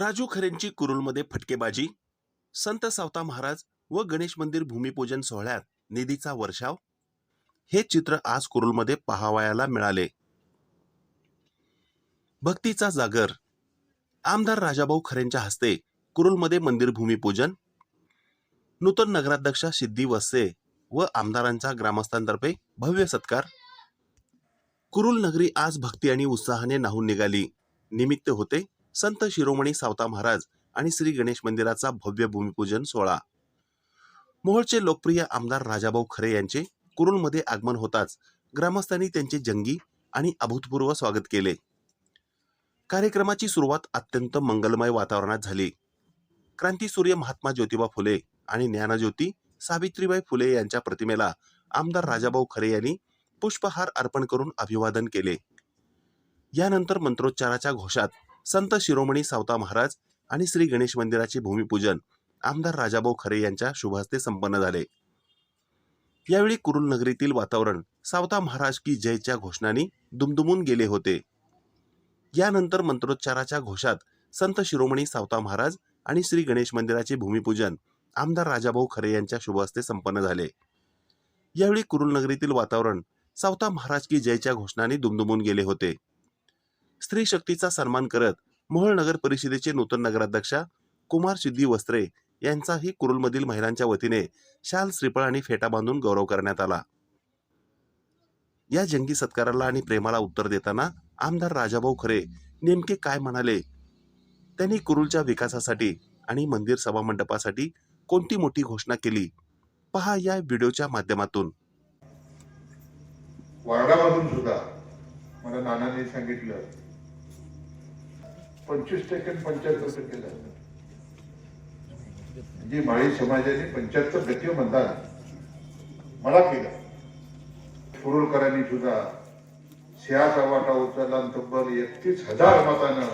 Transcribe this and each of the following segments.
राजू खरेंची कुरुलमध्ये फटकेबाजी संत सावता महाराज व गणेश मंदिर भूमिपूजन सोहळ्यात निधीचा वर्षाव हे चित्र आज कुरुलमध्ये पहावयाला मिळाले. भक्तीचा जागर आमदार राजाभाऊ खरेंच्या हस्ते कुरुलमध्ये मंदिर भूमिपूजन नूतन नगराध्यक्षा सिद्धी वस्से व आमदारांचा ग्रामस्थांतर्फे भव्य सत्कार. कुरुल नगरी आज भक्ती आणि उत्साहाने नाहून निघाली. निमित्त होते संत शिरोमणी सावता महाराज आणि श्री गणेश मंदिराचा भव्य भूमिपूजन सोहळा. मोहोळचे लोकप्रिय आमदार राजाभाऊ खरे यांचे कुरुलमध्ये आगमन होताच ग्रामस्थांनी त्यांचे जंगी आणि अभूतपूर्व स्वागत केले. कार्यक्रमाची सुरुवात अत्यंत मंगलमय वातावरणात झाली. क्रांतीसूर्य महात्मा ज्योतिबा फुले आणि ज्ञानज्योती सावित्रीबाई फुले यांच्या प्रतिमेला आमदार राजाभाऊ खरे यांनी पुष्पहार अर्पण करून अभिवादन केले. यानंतर मंत्रोच्चाराच्या घोषात संत शिरोमणी सावता महाराज आणि श्री गणेश मंदिराचे भूमिपूजन आमदार राजाभाऊ खरे यांच्या शुभहस्ते संपन्न झाले. यावेळी कुरुल नगरीतील वातावरण सावता महाराज की जयच्या घोषणांनी दुमदुमून गेले होते. यानंतर मंत्रोच्चाराच्या घोषात संत शिरोमणी सावता महाराज आणि श्री गणेश मंदिराचे भूमिपूजन आमदार राजाभाऊ खरे यांच्या शुभहस्ते संपन्न झाले. यावेळी कुरुल नगरीतील वातावरण सावता महाराज की जयच्या घोषणांनी दुमदुमून गेले होते. स्त्री शक्तीचा सन्मान करत मोहोळ नगर परिषदेचे नूतन नगराध्यक्षा कुमार सिद्धी वस्त्रे यांचाही कुरुलमधील महिलांच्या वतीने शाल श्रीफळ आणि फेटा बांधून गौरव करण्यात आला. या जंगी सत्काराला आणि प्रेमाला उत्तर देताना आमदार राजाभाऊ खरे नेमके काय म्हणाले? त्यांनी कुरुलच्या विकासासाठी आणि मंदिर सभामंडपासाठी कोणती मोठी घोषणा केली? पहा या व्हिडिओच्या माध्यमातून. वार्डामधून सुद्धा मला नानांनी सांगितलं पंचवीस टक्के पंच्याहत्तर टक्के झालं. म्हणजे माळी समाजाने पंच्याहत्तर टक्के मतदान मला केलं. कुरुलकरांनी सुद्धा सिंहाचा वाटा उचलला तब्बल एकतीस हजार मतानं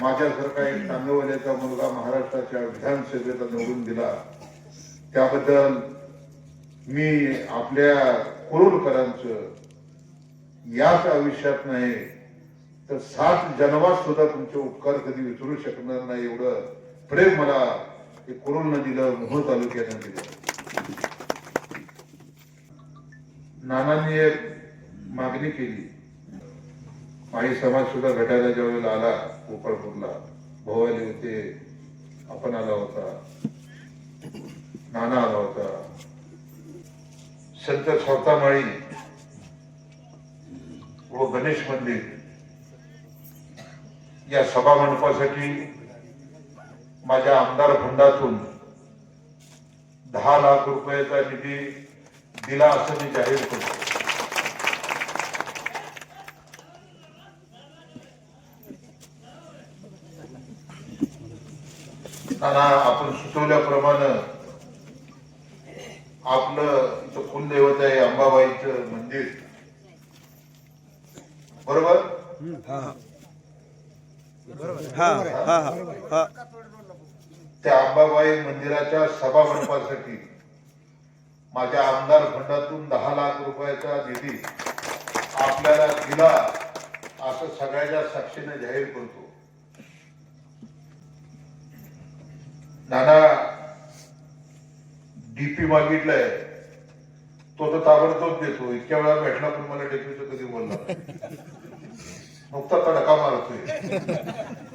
माझ्यासारखा एक तांदवल्याचा मुलगा महाराष्ट्राच्या विधानसभेला निवडून दिला. त्याबद्दल मी आपल्या कुरुलकरांचं याच आयुष्यात नाही तर सात जन्मात सुद्धा तुमचे उपकार कधी विसरू शकणार नाही एवढं प्रेम मला हे कोरोना दिलं मोहोळ तालुक्यानं दिलं. नानांनी एक मागणी केली. माई समाज सुद्धा घटायला ज्यावेळेला आला गोपाळपूरला भाऊ आले होते आपण आला होता नाना आला होता. संत स्वतःमाळी व गणेश मंदिर. या सभा मंडपासाठी माझ्या आमदार फंडातून दहा लाख रुपयाचा निधी दिला असं मी जाहीर करतो. नाना आपण सुचवल्याप्रमाणे आपलं इथं कुलदैवत आहे अंबाबाईचं मंदिर. बरोबर? हा हा हा त्या अंबाबाई मंदिराच्या सभा मंडपासाठी माझ्या आमदार फंडातून दहा लाख रुपयाचा निधी आपल्याला दिला असं सगळ्याच्या साक्षीने जाहीर करतो. नाना डीपी मागितलंय. तो तर ताबडतोब देतो. इतक्या वेळा भेटला पण मला डीपीचं कधी बोलला 乗っから頑張るという。